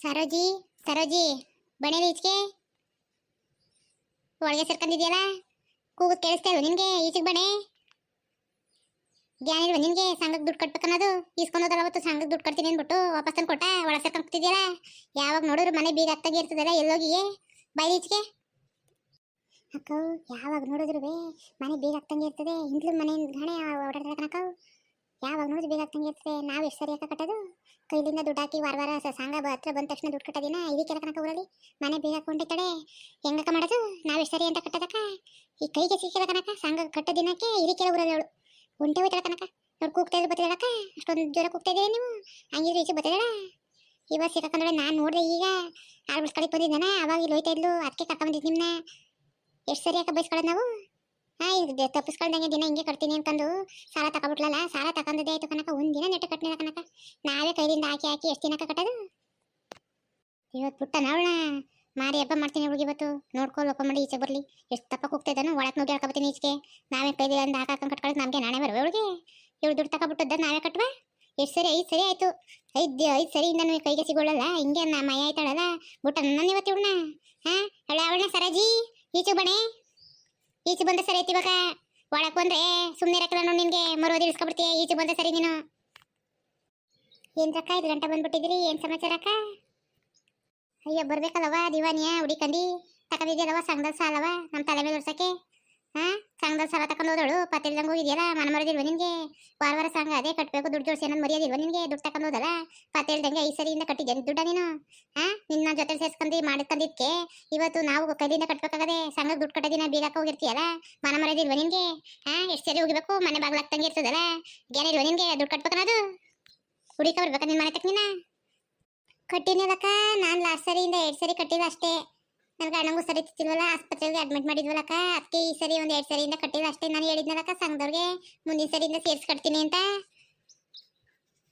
ಸರೋಜಿ ಸರೋಜಿ ಬಣೆ ಈಚೆಗೆ ಒಳಗೆ ಸೇರ್ಕೊಂಡಿದ್ಯಲ್ಲ ಕೂಗು ಕೇಳಿಸ್ತಾ ಇಲ್ವ ನಿನ್ಗೆ ಈಚೆಗೆ ಬಣೆ ಜ್ಞಾನ ಇಲ್ವ ನಿನ್ಗೆ ಸಂಘಕ್ಕೆ ದುಡ್ಡು ಕಟ್ಬೇಕನ್ನೋದು ಇಸ್ಕೊಂಡೋದಲ್ಲ ಅವತ್ತು ಸಂಘಕ್ಕೆ ದುಡ್ಡು ಕಟ್ತೀನಿ ಅಂದ್ಬಿಟ್ಟು ವಾಪಸ್ ತಂದು ಕೊಟ್ಟ ಒಳಗೆ ಸೇರ್ಕೊಂಡ್ತಿದ್ಯಲ್ಲ ಯಾವಾಗ ನೋಡಿದ್ರು ಮನೆ ಬೀಗ ಹತ್ತಾಗಿ ಇರ್ತದಲ್ಲ ಎಲ್ಲೋಗಿಯೇ ಬೈಲಿ ಈಚೆಗೆ ಅಕ್ಕ ಯಾವಾಗ ನೋಡಿದ್ರು ಮನೆ ಬೀಗ ಹತ್ತಂಗೆ ಇರ್ತದೆ ಹಿಂದ್ಲು ಮನೆ ಗಣೆ ಓಡಾಡ್ತಾರೆ ಯಾವಾಗ ನೋಡಿದ್ರು ಬೀಗ ಹತ್ತಂಗೆ ಇರ್ತದೆ ನಾವು ಎಷ್ಟು ಸರಿ ಅಕ್ಕ ಕಟ್ಟೋದು ಕೈಲಿಂದ ದುಡ್ಡು ಹಾಕಿ ವಾರ ವಾರ ಸಾಂಗ ಹತ್ರ ಬಂದ ತಕ್ಷಣ ದುಡ್ಡು ಕಟ್ಟೋದಿನ? ಇದಕ್ಕೆಲ್ಲ ಕಣಕ ಊರಲ್ಲಿ? ಮನೆ ಬೀಗ ಹಾಕೊಂಡಿರ್ತಾಳೆ ಹೆಂಗಕ್ಕ ಮಾಡೋದು? ನಾವು ಸರಿ ಅಂತ ಕಟ್ಟದಕ್ಕ ಈ ಕೈಗೆ ಸಿಕ್ಕಿಲ್ಲ ಕನಕ ಸಾಂಗ ಕಟ್ಟೋ ದಿನಕ್ಕೆ ಇದಕ್ಕೆಲ್ಲ ಊರಲ್ಲಿ ಅವಳು. ಒಂಟೆ ಹೋಯ್ತಾಳೆ ಕನಕ ನೋಡ್ ಕೂಗ್ತಾ ಇದ್ರು ಅಷ್ಟೊಂದು ಜೋರ ಕೂಗ್ತಾ ಇದ್ದೀರಿ ನೀವು? ಹಂಗಿದ್ರೆ ಈಚೆ ಬತ್ತಿದಾಳ? ಇವಾಗ ಸಿಕ್ಕಂದ್ರೆ ನಾನು ನೋಡಿದೆ ಈಗ. ಕಡೆ ಬಂದಿದ್ದಾನ? ಅವಾಗ ಇಲ್ಲಿ ಹೋಯ್ತಾ ಇದ್ಲು. ಅದಕ್ಕೆ ಕರ್ಕೊಂಬಂದಿದ್ದು ನಿಮ್ಮನ್ನ ಎಷ್ಟು ಸರಿ ಅಕ್ಕ ಬಯಸ್ಕೊಳ್ಳೋದು ನಾವು? ಇದು ತಪ್ಪಿಸ್ಕೊಳ್ದಂಗೆ ದಿನ ಹಿಂಗೆ ಕಟ್ತೀನಿ ಅಂತಂದು ಸಾಲ ತಗೊಬಿಟ್ಲಲ್ಲ ಸಾಲ ತಗೊಂಡದೇ ಆಯ್ತು ಕನಕ ಒಂದಿನ ನೆಟ್ಟು ಕಟ್ಟಿಲ್ಲ ಕನಕ. ನಾವೇ ಕೈದಿಂದ ಹಾಕಿ ಹಾಕಿ ಎಷ್ಟು ದಿನಕ್ಕೆ ಕಟ್ಟೋದು? ಇವತ್ತು ಪುಟ್ಟ ನಾವಳ ಮಾರಿ ಹಬ್ಬ ಮಾಡ್ತೀನಿ ಹುಡುಗಿ ಇವತ್ತು. ನೋಡ್ಕೊಂಡು ಒಪ್ಪ ಮಾಡಿ, ಈಚೆ ಬರಲಿ. ಎಷ್ಟು ತಪ್ಪ ಹೋಗ್ತಾ ಇದ್ದಾನು ಒಳಗೆ ನೋಡಿ ಹಾಕೋತೀನಿ ಈಚೆಗೆ. ನಾವೇ ಕೈದಿಲ್ಲ ಅಂದ ಹಾಕಾಕೊಂಡು ಕಟ್ಕೊಳ್ಳೋದು ನಮಗೆ ನಾನೇ ಬರವೆ ಹುಡುಗಿ? ಇವಳು ದುಡ್ಡು ತಗೊಬಿಟ್ಟದ್ದ ನಾವೇ ಕಟ್ಟುವ ಎಷ್ಟು ಸರಿ, ಐದು ಸರಿ ಆಯ್ತು. ಐದು ಐದು ಸರಿಯಿಂದ ನೀವು ಕೈಗೆ ಸಿಗೋಳಲ್ಲ, ಹಿಂಗೆ ನಾ ಮಯ ಆಯ್ತಾಳಲ್ಲ. ಬುಟ್ಟ ನನ್ನ ಇವತ್ತು ಇವಳನ್ನ ಹಾ ಅಳ ಅವಳನ್ನ ಸರಾಜಿ, ಈಚೆ ಬಣೆ ಈಚೆ ಬಂದ ಸರಿ ಐತಿ ಇವಾಗ. ಒಳಕ್ ಬಂದ್ರೆ ಸುಮ್ಮನೆ ಇರಕ್ಕಲ್ಲ ನೋಡಿ ನಿನ್ಗೆ ಮರುವದಿ ಇಳಿಸ್ಕೊಬಿಡ್ತೀಯ ಈಚೆ ಬಂದ ಸರಿ ನೀನು. ಏನ್ ರಕ್ಕ? ಐದು ಗಂಟೆ ಬಂದ್ಬಿಟ್ಟಿದ್ರಿ ಏನ್ ಸಮಾಚಾರ ಅಕ್ಕ? ಅಯ್ಯೋ ಬರ್ಬೇಕಲ್ಲವ ದಿವಾನಿಯ ಹುಡಿಕಂಡಿ ತಗೊಂಡಿದ್ಯಲ್ಲವ ಸಂಘದ ಸಾಲವ ನಮ್ಮ ತಲೆ ಮೇಲೆ ಹಾ? ಸಂಘದ ಸಾಲ ತಕೊಂಡು ಹೋದಳು ಪತ್ತಿಲ್ದಂಗೆ ಹೋಗಿದ್ಯಲ್ಲ ಮನ ಮರದಿಲ್ವ ನಿನ್ಗೆ? ವಾರ ವಾರ ಸಂಘ ಅದೇ ಕಟ್ಟಬೇಕು ದುಡ್ಡು ಜೋಡಿಸಿ ಅನ್ನೋದು ಮರ್ಯಾದಿಲ್ವ ನಿನ್ಗೆ? ದುಡ್ಡು ತಕೊಂಡು ಹೋದಲ್ಲ ಪತ್ತಿಲ್ದಂಗೆ ಈ ಸರಿಯಿಂದ ಕಟ್ಟಿದ್ದೆ ದುಡ್ಡ ನೀನು? ಹಾ? ನಿನ್ನ ಜೊತೆ ಸೇರ್ಸ್ಕೊಂಡು ಮಾಡಿಸ್ಕೊಂಡಿದ್ಕೆ ಇವತ್ತು ನಾವು ಕೈಲಿಂದ ಕಟ್ಬೇಕಾಗದೆ ಸಂಘಕ್ಕೆ ದುಡ್ಡು ಕಟ್ಟೋದಿನ ಬೀಗಕ್ಕೆ ಹೋಗಿರ್ತೀಯಲ್ಲ? ಮನ ಮರದಿಲ್ವ ನಿನ್ಗೆ? ಹಾ? ಎಷ್ಟು ಸರಿ ಹೋಗ್ಬೇಕು, ಮನೆ ಬಾಗ್ಲಾಗ್ತಂಗೆ ಇರ್ತದಲ್ಲ? ಗ್ಯಾನಿಲ್ವ ನಿನ್ಗೆ? ದುಡ್ಡು ಕಟ್ಬೇಕನ್ನೋದು? ಹುಡುಕ ಬರ್ಬೇಕಾ ನಿನ್ನ ಮನೆ ತಕ್ಕ ನೀನ? ಕಟ್ಟಿನಲ್ಲಕ್ಕ ನಾನು ಲಾಸ್ಟ್ ಸರಿಯಿಂದ ಎರಡು ಸರಿ ಕಟ್ಟಿದ್ದೆ ಅಷ್ಟೇ. ನನ್ನ ಗಂಡಂಗೂ ಸರಿ ತಿತ್ತಿಲ್ವಲ್ಲ ಆಸ್ಪತ್ರೆಗೆ ಅಡ್ಮಿಟ್ ಮಾಡಿದ್ವಲ್ಲಕ್ಕ. ಅದಕ್ಕೆ ಈ ಸರಿ ಒಂದು ಎರಡು ಸರಿಯಿಂದ ಕಟ್ಟಿಲ್ಲ ಅಷ್ಟೇ ನಾನು ಹೇಳಿದ್ನಲ್ಲಕ್ಕ ಸಂಘದವ್ರಿಗೆ. ಮುಂದಿನ ಸರಿಯಿಂದ ಸೇರ್ಸಿ ಕಟ್ತೀನಿ ಅಂತ.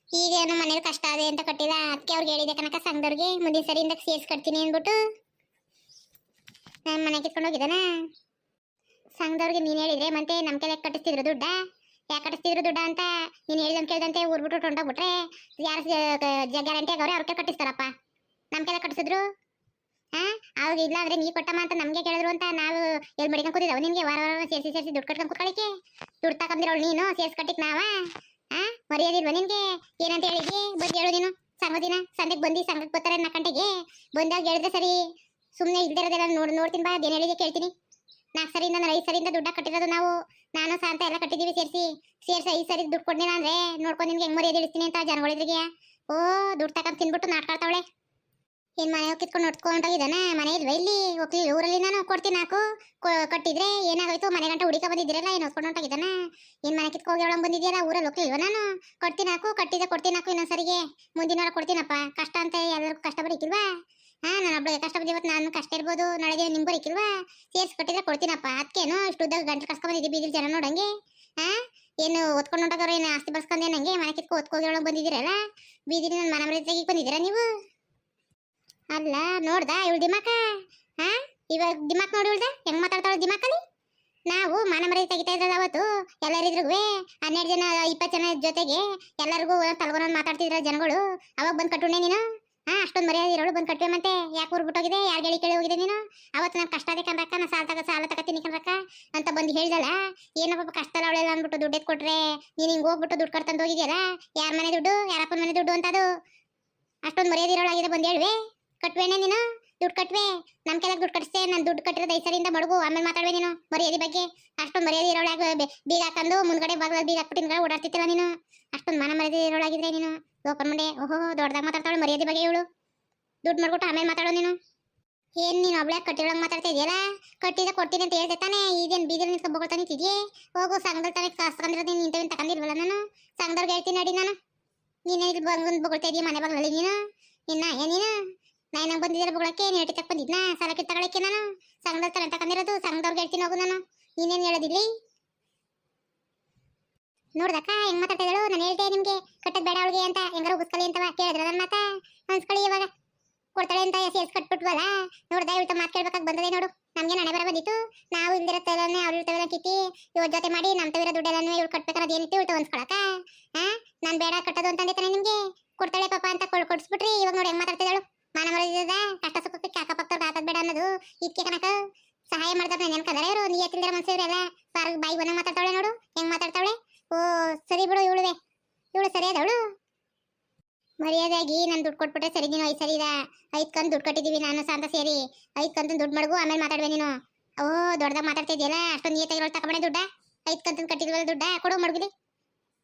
ಈಗ ನಮ್ಮ ಮನೇಲಿ ಕಷ್ಟ ಅದೇ ಅಂತ ಕಟ್ಟಿಲ್ಲ ಅದಕ್ಕೆ ಅವ್ರಿಗೆ ಹೇಳಿದೆ ಕನಕ ಸಂಘದವ್ರಿಗೆ, ಮುಂದಿನ ಸರಿಯಿಂದ ಸೇರ್ಸಿ ಕಟ್ತೀನಿ ಅಂದ್ಬಿಟ್ಟು. ನಾನು ಮನೆಗೆ ಇಟ್ಕೊಂಡು ಹೋಗಿದ್ದಾನ? ಸಂಘದವ್ರಿಗೆ ನೀನು ಹೇಳಿದ್ರೆ ಮತ್ತೆ ನಮ್ಮ ಕೈಲಿ ಕಟ್ಟಿಸ್ತಿದ್ರು ದುಡ್ಡ? ಯಾಕೆ ಕಟ್ಟಿಸ್ತಿದ್ರು ದುಡ್ಡ ಅಂತ ನೀನು ಹೇಳ್ದಂಗೆ ಕೇಳ್ದಂತೆ ಊರ್ಬಿಟ್ಟು ಹೊಂಟೋಗ್ಬಿಟ್ರೆ ಯಾರು ಗ್ಯಾರಂಟಿ ಆಗವ್ರೆ ಅವ್ರ ಕೈ ಕಟ್ಟಿಸ್ತಾರಪ್ಪ? ನಮ್ಮ ಕೈಲ ಕಟ್ಟಿಸಿದ್ರು? ಹಾ? ಅವಾಗ ಇಲ್ಲ ಅಂದ್ರೆ ನೀ ಕೊಟ್ಟಮ್ಮ ಅಂತ ನಮಗೆ ಕೇಳಿದ್ರು ಅಂತ ನಾವು ಎಲ್ಲಿ ಮಡಿಕೊಂಡು ಕೂತಿದ್ದಾವೆ. ನಿಮಗೆ ವಾರ ವಾರ ಸೇರಿಸಿ ಸೇರಿಸಿ ದುಡ್ಡು ಕಟ್ಕೊಂಡು ಕೂತ್ಕೊಳ್ಳಿಕ್ಕೆ. ದುಡ್ಡು ತಗೊಂಡಿರೋಳು ನೀನು, ಸೇರ್ಸಿ ಕಟ್ಟಿಕ್ ನಾವ. ಹಾ? ಮರ್ಯಾದಿಲ್ವ ನಿನ್ಗೆ? ಏನಂತ ಹೇಳಿದ್ವಿ ಬಂದು ಹೇಳು ನೀನು. ಸಂಘದಿನ ಸಂಘಕ್ಕೆ ಬಂದು ಸಂಘಕ್ಕೆ ಬರ್ತಾರೆ ನಾಲ್ಕು ಬಂದಾಗ ಹೇಳಿದ್ರೆ ಸರಿ. ಸುಮ್ಮನೆ ಇಲ್ದಿರೋದೆಲ್ಲ ನೋಡ್, ನೋಡ್ತೀನಿ ಬಾ, ಅದೇನು ಹೇಳಿದೆ ಕೇಳ್ತೀನಿ. ನಾಲ್ಕು ಸರಿಯಿಂದ ನಾನು ಐದು ಸರಿಯಿಂದ ದುಡ್ಡ ಕಟ್ಟಿರೋದು ನಾವು. ನಾನು ಶಾಂತ ಎಲ್ಲ ಕಟ್ಟಿದೀವಿ ಸೇರಿಸಿ. ಸೇರಿಸಿ ಐದು ಸರಿ ದುಡ್ಡು ಕೊಡ್ಲಿಲ್ಲ ಅಂದ್ರೆ ನೋಡ್ಕೊಂಡು ನಿನ್ಗೆ ಹೆಂಗ್ ಮರ್ಯಾದೆ ಇಳಿಸ್ತೀನಿ ಅಂತ ಜನಗಳಿದ್ರಿಗೆ ಓ, ದುಡ್ಡು ತಗೊಂಡು ತಿನ್ಬಿಟ್ಟು ನಾಟ್ಕೊಳ್ತಾವಳೆ ಏನ್ ಮನೆ ಕಿತ್ಕೊಂಡು ಹೊಡ್ಕೊಂಡೋಗಿದ್ದಾನ ಮನೆ ಇಲ್ವಾ ಇಲ್ಲಿ? ಹೋಗ್ಲಿ ಊರಲ್ಲಿ ನಾನು ಕೊಡ್ತೀನಿ ನಾಲ್ಕು ಕಟ್ಟಿದ್ರೆ ಏನಾಗೋಯ್ತು? ಮನೆ ಗಂಟೆ ಹುಡುಕ ಬಂದಿದ್ದೀರಲ್ಲ, ಏನು ಹೊತ್ಕೊಂಡು ಹೊಂಟೋಗಿದ್ದಾನ? ಏನ್ ಮನೆ ಕಿತ್ಕೋಗಿ ಬಂದಿದ್ಯಾನ ಊರಲ್ಲಿ ಹೋಗ್ಲಿಲ್ವ ನಾನು? ಕೊಡ್ತೀನಿ ನಾಲ್ಕು ಕಟ್ಟಿದ್ರೆ ಕೊಡ್ತೀನಿ ನಾಲ್ಕು ಇನ್ನೊಂದ್ಸರಿಗೆ. ಮುಂದಿನ ವಾರ ಕೊಡ್ತೀನಪ್ಪ. ಕಷ್ಟ ಅಂತ ಎಲ್ಲರಿಗೂ ಕಷ್ಟ ಬರೀಕಿಲ್ವಾ ಹಾ, ನಾನು ಒಬ್ಬಳಿಗೆ ಕಷ್ಟ ಬಂದಿವತ್ತು ನಾನು ಕಷ್ಟ ಇರ್ಬೋದು ನಾಳೆ ನಿಮ್ ಬರೀಕಿಲ್ವಾ ಸೇರ್ಸಿ ಕಟ್ಟಿದ್ರೆ ಕೊಡ್ತೀನಪ್ಪ. ಅದಕ್ಕೇನು ಇಷ್ಟು ಉದ್ದಾಗ ಗಂಟೆ ಕಸ್ಕ ಬಂದಿದ್ದಿ ಬೀದಿ ಜನ ನೋಡಂಗೆ? ಹಾ? ಏನು ಓದ್ಕೊಂಡು ಹೊಂಟೋಗೋರು ಏನು ಆಸ್ತಿ ಬರ್ಸ್ಕೊಂಡ್ ನಂಗೆ ಮನೆ ಕಿತ್ಕೊ ಓದ್ಕೋಗಿ ಒಳಗೆ ಬಂದಿದ್ದೀರಲ್ಲ? ಬೀದಿನ ನನ್ನ ಮನೆ ತೆಗಿಕ್ ಬಂದಿದ್ದೀರಾ ನೀವು? ಅಲ್ಲ, ನೋಡ್ದ ಇವಳು ದಿಮಾಕ? ಹಾ? ಇವಾಗ ದಿಮಾಕ್ ನೋಡಿ ಇವಳ್ದ? ಹೆಂಗ್ ಮಾತಾಡ್ತಾಳ ದಿಮಾಕಲ್ಲಿ? ನಾವು ಮನ ಮರಿ ತೆಗಿತಾ ಇದ್ರಲ್ಲ ಅವತ್ತು ಎಲ್ಲರಿದ್ರಿಗೂ ಹನ್ನೆರಡು ಜನ, ಇಪ್ಪತ್ತು ಜನ ಜೊತೆಗೆ ಎಲ್ಲರಿಗೂ ತಲ್ಗೊಂಡ್ ಮಾತಾಡ್ತಿದ್ರ ಜನಗಳು. ಅವಾಗ ಬಂದ್ ಕಟ್ಟುಣೆ ನೀನು? ಹಾ, ಅಷ್ಟೊಂದು ಮರ್ಯಾದೆ ಇರೋಳು ಬಂದ್ ಕಟ್ಟುವೆ ಮತ್ತೆ? ಯಾಕೆ ಊರ್ಬಿಟ್ಟೋಗಿದೆ ಯಾರು ಹೇಳಿ ಕೇಳಿ ಹೋಗಿದೆ ನೀನು? ಅವತ್ತು ನಾನು ಕಷ್ಟ ಅದೇ ಕಂದ್ರಕ್ಕ ನಾ ಸಾಲ ತಗ, ಸಾಲ ತಗತೀನಿ ಕಂದ್ರಕ್ಕ ಅಂತ ಬಂದು ಹೇಳ್ದಲ್ಲ ಏನಪ್ಪ ಕಷ್ಟ ಅಲ್ಲ ಅವಳೆಲ್ಲ ಅಂದ್ಬಿಟ್ಟು ದುಡ್ಡೆ ಕೊಟ್ರೆ ನೀನು ಹಿಂಗ್ ಹೋಗ್ಬಿಟ್ಟು ದುಡ್ಡು ಕಟ್ತಂದು ಹೋಗಿದ್ಯಲ್ಲ? ಯಾರ ಮನೆ ದುಡ್ಡು? ಯಾರಪ್ಪನ ಮನೆ ದುಡ್ಡು ಅಂತದು? ಅಷ್ಟೊಂದು ಮರ್ಯಾದೆ ಇರೋಳಾಗಿದೆ ಬಂದು ಹೇಳ್ವೆ. ಕಟ್ವೇನೆ ನೀನು? ದುಡ್ಡು ಕಟ್ವೆ. ನಮ್ ಕೆಲಕ್ಕೆ ದುಡ್ಡು ಕಟ್ಟಿಸ್ತೇ ನಾನು ದುಡ್ಡು ಕಟ್ಟಿರೋದು ಐಸರಿಂದ ಬಡಗು ಆಮೇಲೆ ಮಾತಾಡ್ವೆ ನೀನು. ಮರ್ಯಾದೆ ಬಗ್ಗೆ. ಅಷ್ಟೊಂದು ಮರ್ಯಾದೆ ಇರೋಳಾಗ ಬೀಗ ಹಾಕೊಂಡು ಮುಂದ್ಗಡೆ ಬಾಗ್ಲ ಬೀಗ ಹಾಕ್ಬಿಟ್ಟಿನ ಓಡಾಡ್ತಿತ್ತಿಲ್ಲ ನೀನು. ಅಷ್ಟೊಂದು ಮನ ಮರ್ಯಾದೆ ಇರೋಳಾಗಿದ್ರೆ ನೀನು. ಲೋಕನ್ ಮಂಡೆ ಓಹೋ ದೊಡ್ಡದಾಗ ಮಾತಾಡ್ತಾಳು ಮರ್ಯಾದೆ ಬಗ್ಗೆ ಇವಳು ದುಡ್ಡು ಮಾಡ್ಬಿಟ್ಟು ಆಮೇಲೆ ಮಾತಾಡೋ ನೀನು. ಏನ್ ನೀನು ಒಬ್ಳೆ ಕಟ್ಟಿರೋಂಗೆ ಮಾತಾಡ್ತಾ ಇದೆಯಲ್ಲ? ಕಟ್ಟಿದ, ಕೊಡ್ತೀನಿ ಅಂತ ಹೇಳ್ದೆ ತಾನೆ. ಇದೇನ್ ಬೀದಿಲ್ ನಿಂತ್ಕೊಂಡು ಬೊಗಳ್ತಾ ನಿಂತಿದ್ಯೆ? ಹೋಗು ಸಂಘದಲ್ಲಿ ತಾನೆ ಕಾಸ್ಕೊಂಡಿರೋದು ನೀನು ಇಂಥವೇನು ತಗೊಂಡಿಲ್ವಲ್ಲ ನಾನು. ಸಂಘದವ್ರಿಗೆ ಹೇಳ್ತೀನಿ ನಡಿ ನಾನು. ನೀನೇ ಇಲ್ಲಿ ಬಂದು ಬೊಗಳ್ತಾ ಇದೀಯ ಮನೆ ಬಾಗ್ಲಲ್ಲಿ ನೀನು? ಇನ್ನ ಏನ್ ನೀನು ಬಂದಿದ್ದೀರ ಬಗ್ಗೆ ನೀನು ಹೇಳಿ ತಕ್ಕ ಬಂದಿದ್ನಾ? ಸಾಲಕ್ಕೆ ತಗೊಳಕ್ಕೆ ನಾನು? ಸಂಘದಲ್ಲಿ ತಗೊಂಡು ತಗೊಂಡಿರೋದು ಸಂಘದವ್ರಿಗೆ ಹೇಳ್ತೀನಿ ಹೋಗು ನಾನು. ನೀನೇನು ಹೇಳೋದಿಲ್ಲಿ? ನೋಡ್ದಕ್ಕ, ಹೆಂಗ್ ಮಾತಾಡ್ತಾ ಇದ್ದಳು ನಾನು ಹೇಳ್ದೆ ನಿಮ್ಗೆ. ಕಟ್ಟದ್ ಬೇಡ ಅವಳಿಗೆ ಅಂತ. ಹೆಂಗಾರು ಉಸ್ಕಲಿ ಅಂತ ಕೇಳಿದ್ರ ನನ್ನ ಮಾತಾ? ಅನ್ಸ್ಕೊಳ್ಳಿ ಇವಾಗ. ಕೊಡ್ತಾಳೆ ಅಂತ ಸೇರ್ಸ್ ಕಟ್ಬಿಟ್ವಲ್ಲ? ನೋಡ್ದ ಇವಳ್ತ ಮಾತು ಕೇಳ್ಬೇಕಾಗಿ ಬಂದದೆ ನೋಡು. ನಮ್ಗೆ ನಾನೇ ಬರ ಬಂದಿತ್ತು. ನಾವು ಇಲ್ದಿರ ತಲನೆ ಅವ್ರ ಇರ್ತವೆಲ್ಲ ಕಿತ್ತಿ ಇವ್ರ ಜೊತೆ ಮಾಡಿ ನಮ್ಮ ತವಿರ ದುಡ್ಡೆಲ್ಲನೂ ಇವ್ರು ಕಟ್ಬೇಕಾದ್ರೆ ಏನಿತ್ತು ಇವ್ರು ಹೊಂದ್ಕೊಳಕ ಹಾ ನಾನು ಬೇಡ ಕಟ್ಟೋದು ಅಂತಂದೆ ತಾನೆ ನಿಮ್ಗೆ. ಕೊಡ್ತಾಳೆ ಪಾಪ ಅಂತ ಕೊಡ್ ಕೊಡ್ಸ್ಬಿಟ್ರಿ. ಇವಾಗ ನೋಡಿ ಹೆಂಗ್ ಮಾತಾಡ್ತಿದ್ದಾಳು. ಮಾನ ಮರದ ಕಷ್ಟ ಸುಖಕ್ಕೆ ಅಕ್ಕಪಕ್ಕದವ್ರಿಗೆ ಹಾಕದ್ ಬೇಡ ಅನ್ನೋದು ಇದಕ್ಕೆ ಕನಕ ಸಹಾಯ ಮಾಡ್ತಾರೆ ನೆನ್ ಕದರ ಇವರು. ನೀ ಎತ್ತಿಲ್ದಿರ ಮನ್ಸಿವ್ರೆಲ್ಲ ಸಾರ್ ಬಾಯಿ ಬಂದಂಗ್ ಮಾತಾಡ್ತಾವಳೆ ನೋಡು. ಹೆಂಗ್ ಮಾತಾಡ್ತಾವಳೆ? ಓ, ಸರಿ ಬಿಡು ಇವಳುವೆ ಇವಳು ಸರಿ ಅದವಳು ಮರ್ಯಾದಾಗಿ ನಾನು ದುಡ್ಡು ಕೊಟ್ಬಿಟ್ರೆ ಸರಿ ನೀನು, ಐದು ಸರಿ ಇದ. ಐದು ಕಂದು ದುಡ್ಡು ಕಟ್ಟಿದೀವಿ ನಾನು, ಸಾಂತ ಸೇರಿ. ಐದು ಕಂತು ದುಡ್ಡು ಮಡಗು, ಆಮೇಲೆ ಮಾತಾಡುವೆ ನೀನು. ಓ, ದೊಡ್ಡದಾಗ ಮಾತಾಡ್ತಿದ್ಯಲ್ಲ? ಅಷ್ಟೊಂದು ನೀಟಾಗಿ ತಗೊಂಡೆ ದುಡ್ಡ? ಐದು ಕಂತು ಕಟ್ಟಿದ್ವಲ್ಲ ದುಡ್ಡ? ಕೊಡು ಮಡಗಿಲಿ.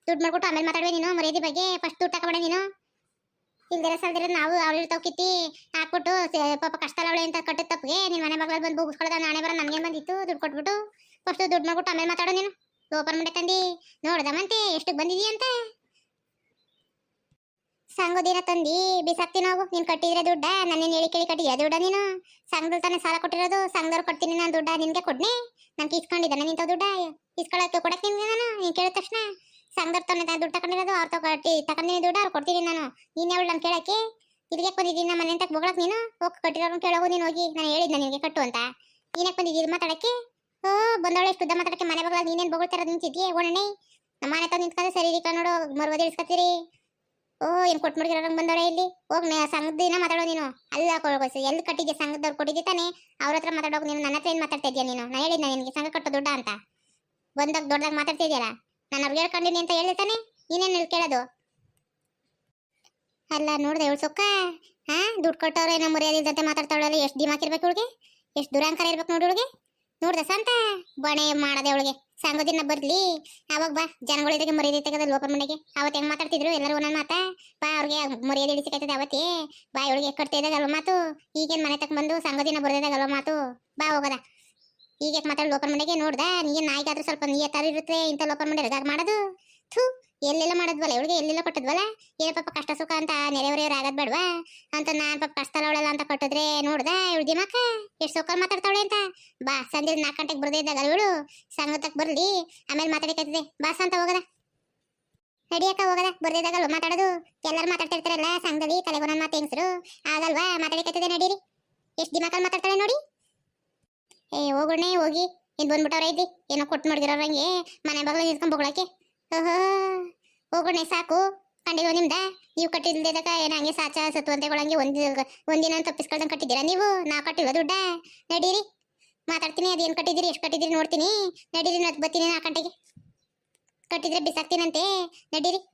ದುಡ್ಡು ಮಾಡ್ಕೊಟ್ಟು ಆಮೇಲೆ ಮಾತಾಡುವೆ ನೀನು, ಮರ್ಯಾದೆ ಬಗ್ಗೆ. ಫಸ್ಟ್ ದುಡ್ಡು ತಗೊಂಡೆ ನೀನು. ಇಲ್ದಿರ ಸಲ್ದಿರ ನಾವು ಅವ್ಳ ಕಿತ್ತಿ ಹಾಕ್ಬಿಟ್ಟು ಪಾಪ ಕಷ್ಟ ಅವಳೆ ಅಂತ ಕಟ್ಟಿದ ತಪ್ಪಿಗೆ ನಿನ್ ಮನೆ ಮಗಳ ಬಂದು ಬೂಗಿಸ್ಕೊಳ್ಳೋದ ನಾಳೆ ಬರ ನನ್ಗೇನ್ ಬಂದಿತ್ತು, ದುಡ್ಡು ಕೊಟ್ಬಿಟ್ಟು ಫಸ್ಟ್ ದುಡ್ಡು ಮಾಡ್ಬಿಟ್ಟು ಆಮೇಲೆ ಮಾತಾಡೋ ನೀನು. ಓಪನ್ ಮಾಡಿ ತಂದಿ. ನೋಡ್ದಮಂತೆ ಎಷ್ಟಕ್ಕೆ ಬಂದಿದೀಯ ಅಂತ? ಸಂಗೋದಿನ ತಂದಿ, ಬಿಸಾಕ್ತಿ ನಾವು. ನೀನ್ ಕಟ್ಟಿದ್ರೆ ದುಡ್ಡ ನನ್ನ ಹೇಳಿ ಕೇಳಿ ಕಟ್ಟಿದ್ಯಾ ದುಡ್ಡ ನೀನು? ಸಂಘದಲ್ಲಿ ತಾನೇ ಸಾಲ ಕೊಟ್ಟಿರೋದು, ಸಂಘದವ್ರು ಕೊಡ್ತೀನಿ ನಾನು ದುಡ್ಡ ನಿನಗೆ ಕೊಡ್ನಿ. ನಾನು ಇಸ್ಕೊಂಡಿದ್ದಾನೆ ನಿಂತ ದುಡ್ಡ. ಇಸ್ಕೊಳಕ್ಕೆ ಕೊಡಕ್ಕೆ ನಿನ್ಗೆ ನಾನು? ನೀನು ಕೇಳಿದ ತಕ್ಷಣ. ಸಂಘದವ್ರು ತಾನೇ ದುಡ್ಡು ತಗೊಂಡಿರೋದು ಅವ್ರು ತಗೊಟ್ಟಿ ತಗೊಂಡಿನಿ ದುಡ್ಡು ಅವ್ರು ಕೊಡ್ತೀನಿ ನಾನು. ನೀನು ಅವಳು ನಾನು ಕೇಳಕ್ಕೆ? ಇದಕ್ಕೆ ಬಂದಿದ್ದೀನಿ ನಮ್ಮ ಮನೆ ಅಂತ ನೀನು? ಹೋಗಿ ಕಟ್ಟಿರೋರು ಕೇಳೋಗು ನೀನು ಹೋಗಿ. ನಾನು ಹೇಳಿದ್ನ ನಿನಗೆ ಕಟ್ಟು ಅಂತ. ನೀನಕ್ಕೆ ಬಂದಿದ್ದೀನಿ ಮಾತಾಡಕ್ಕೆ? ಓ, ಬಂದವಳೆ ಶುದ್ಧ ಮಾತಾಡಕ್ಕೆ ಮನೆ ಬಗ್ಲಾಗ ನೀನೇನು ಬೊಗಳ್ತಿರೋದು ನಿಂತಿದ್ಯೆ ಒಣ್ಣೆ ನಮ್ಮ ಮನೆ ತಾವು ನಿಂತ್ಕೊಂಡು ಸರಿ ರೀ ನೋಡು. ಮರ್ವದ ಇಳಿಸ್ಕೊತೀರಿ. ಓ, ಏನು ಕೊಟ್ಟು ಮುಡ್ಗಿರೋಂಗೆ ಬಂದವಳೆ ಇಲ್ಲಿ? ಹೋಗಿ ಸಂಘದ ದಿನ ಮಾತಾಡೋ ನೀನು. ಅಲ್ಲ ಕೊಡೋಸು ಎಲ್ಲಿ ಕಟ್ಟಿದ್ದೆ ಸಂಘದವ್ರು ಕೊಟ್ಟಿದ್ದೆ ತಾನೆ? ಅವ್ರ ಹತ್ರ ಮಾತಾಡೋಕೆ ನೀನು ನನ್ನ ಹತ್ರ ಏನು ಮಾತಾಡ್ತಾ ಇದೀಯ ನೀನು? ನಾನು ಹೇಳಿದ್ನ ನಿನಗೆ ಸಂಘ ಕಟ್ಟೋ ದುಡ್ಡ ಅಂತ. ಬಂದಾಗ ದೊಡ್ಡದಾಗ ಮಾತಾಡ್ತಾ ಇದೆಯಲ್ಲ? ನಾನು ಅವ್ರಿಗೆ ಹೇಳ್ಕೊಂಡಿನಿ ಅಂತ ಹೇಳಿದೆ ತಾನೆ? ನೀನೇನು ಕೇಳೋದು? ಅಲ್ಲ, ನೋಡ್ದೆ ಇವಳು ಸೊಕ್ಕ? ಹಾ? ದುಡ್ಡು ಕೊಟ್ಟವ್ರೆ ನಮ್ಮ ಮರ್ಯಾದೆ ಮರ್ಯಾದಿಲ್ದಂತೆ ಮಾತಾಡ್ತಾವಳಲ್ಲ ಎಷ್ಟು ದಿಮಾಕ್ ಇರ್ಬೇಕು ಇವಳಿಗೆ? ಎಷ್ಟು ದುರಾಂಕಾರ ಇರ್ಬೇಕು ನೋಡಿ ಇವಳಿಗೆ? ನೋಡ್ದ ಸಂತ? ಬಣೆ ಮಾಡದೆ ಅವಳಿಗೆ. ಸಂಗದಿನ ಬರ್ಲಿ. ಅವಾಗ ಬಾ ಜನಗಳಿದಾಗ ಮರ್ಯಾದೆ ತೆಗೆದ ಲೋಪ ಮನೆಗೆ? ಅವತ್ತು ಹೆಂಗ್ ಮಾತಾಡ್ತಿದ್ರು? ಎಲ್ಲರೂ ಒಂದೊಂದು ಮಾತಾ? ಬಾ, ಅವ್ರಿಗೆ ಮರ್ಯಾದೆ ಇಳಿಸಿಕೈತದೆ ಅವತ್ತೇ. ಬಾ, ಇವಳಿಗೆ ಕಟ್ತಾ ಇದ್ದಾಗಲ್ವ ಮಾತು. ಈಗೇನ್ ಮನೆ ತಕ್ಕ ಬಂದು ಸಂಗದಿನ ಬರ್ದಿದ್ದಾಗಲ್ವ ಮಾತು? ಬಾ, ಹೋಗದ? ಈಗ ಮಾತಾಡ್ ಲೋಪನ್ ಮನೆಗೆ ನೋಡ್ದ? ನೀ ನಾಯಿಗಾದ್ರೂ ಸ್ವಲ್ಪ ನೀಯತ್ತಾರು ಇರುತ್ತೆ ಇಂತ ಲೋಪನ್ ಮನೆ ಮಾಡದು ಮಾಡೋದು? ಥೂ, ಎಲ್ಲೆಲ್ಲ ಮಾಡಿದ್ವಲ್ಲ, ಇವಳಿಗೆ ಎಲ್ಲೆಲ್ಲ ಕೊಟ್ಟಿದ್ವಲ್ಲ? ಏನ ಪಾಪ ಕಷ್ಟ ಸುಖ ಅಂತ ನೆರೆಯವ್ರೆಯವ್ರು ಆಗದ್ ಬೇಡವಾ? ಅಂತ ನಾನ್ ಪಾಪ ಕಷ್ಟ ಅವಳೆಲ್ಲ ಅಂತ ಕೊಟ್ಟಿದ್ರೆ ನೋಡ್ದ ಇವಳು ದಿಮಾಕ? ಎಷ್ಟು ಸೋಕಲ್ ಮಾತಾಡ್ತಾವಳೆ ಅಂತ? ಬಾ ಸಂಜೆ ನಾಲ್ಕು ಗಂಟೆಗೆ ಬರದೇ ಇದ್ದಾಗ ಇವಳು ಸಂಗತಕ್ಕೆ ಬರ್ಲಿ, ಆಮೇಲೆ ಮಾತಾಡಕತ್ತಿದೆ ಬಾಸ ಅಂತ ಹೋಗದ. ನಡಿಯಕ್ಕ ಹೋಗದ. ಬರ್ದಿದ್ದಾಗಲ್ವ ಮಾತಾಡೋದು. ಎಲ್ಲರೂ ಮಾತಾಡ್ತಿರ್ತಾರಲ್ಲ, ಸಂಘದಲ್ಲಿ ತಲೆಗೊಂದೊಂದು ಮಾತು ಹೆಂಗಸರು? ಆಗಲ್ವಾ? ಮಾತಾಡಕತ್ತಿದೆ ನಡೀರಿ. ಎಷ್ಟು ದಿಮಾಕಲ್ಲಿ ಮಾತಾಡ್ತಾಳೆ ನೋಡಿ. ಏ ಹೋಗೋಣೆ ಹೋಗಿ. ಇದು ಬಂದ್ಬಿಟ್ಟವ್ರ ಐತಿ. ಏನೋ ಕೊಟ್ಟು ಮಡ್ಗಿರೋರಂಗೆ ಮನೆ ಬಗ್ಲ ನಿಂತ್ಕೊಂಡ್ ಬೊಗಳಕ್ಕೆ. ಓಹೋ ಹೋಗೋಣೆ ಸಾಕು. ಕಂಡಿಲ್ವ ನಿಮ್ದ? ನೀವು ಕಟ್ಟಿಲ್ದಾಗ ಏನೋ ಹಂಗೆ ಸಾಚ ಸತ್ವಂತೆಗಳಂಗೆ ಒಂದ್ ಒಂದಿನ ತಪ್ಪಿಸ್ಕೊಳ್ದಂಗೆ ಕಟ್ಟಿದ್ದೀರಾ ನೀವು? ನಾ ಕಟ್ಟಿಲ್ಲ ದುಡ್ಡ? ನಡೀರಿ. ಮಾತಾಡ್ತೀನಿ, ಅದೇನು ಕಟ್ಟಿದ್ದೀರಿ, ಎಷ್ಟು ಕಟ್ಟಿದ್ದೀರಿ ನೋಡ್ತೀನಿ. ನಡೀರಿ ಬತ್ತೀನಿ ಬರ್ತೀನಿ ನಾ ಗಂಟೆಗೆ ಕಟ್ಟಿದ್ರೆ ಬಿಸಾಕ್ತೀನಂತೆ. ನಡೀರಿ.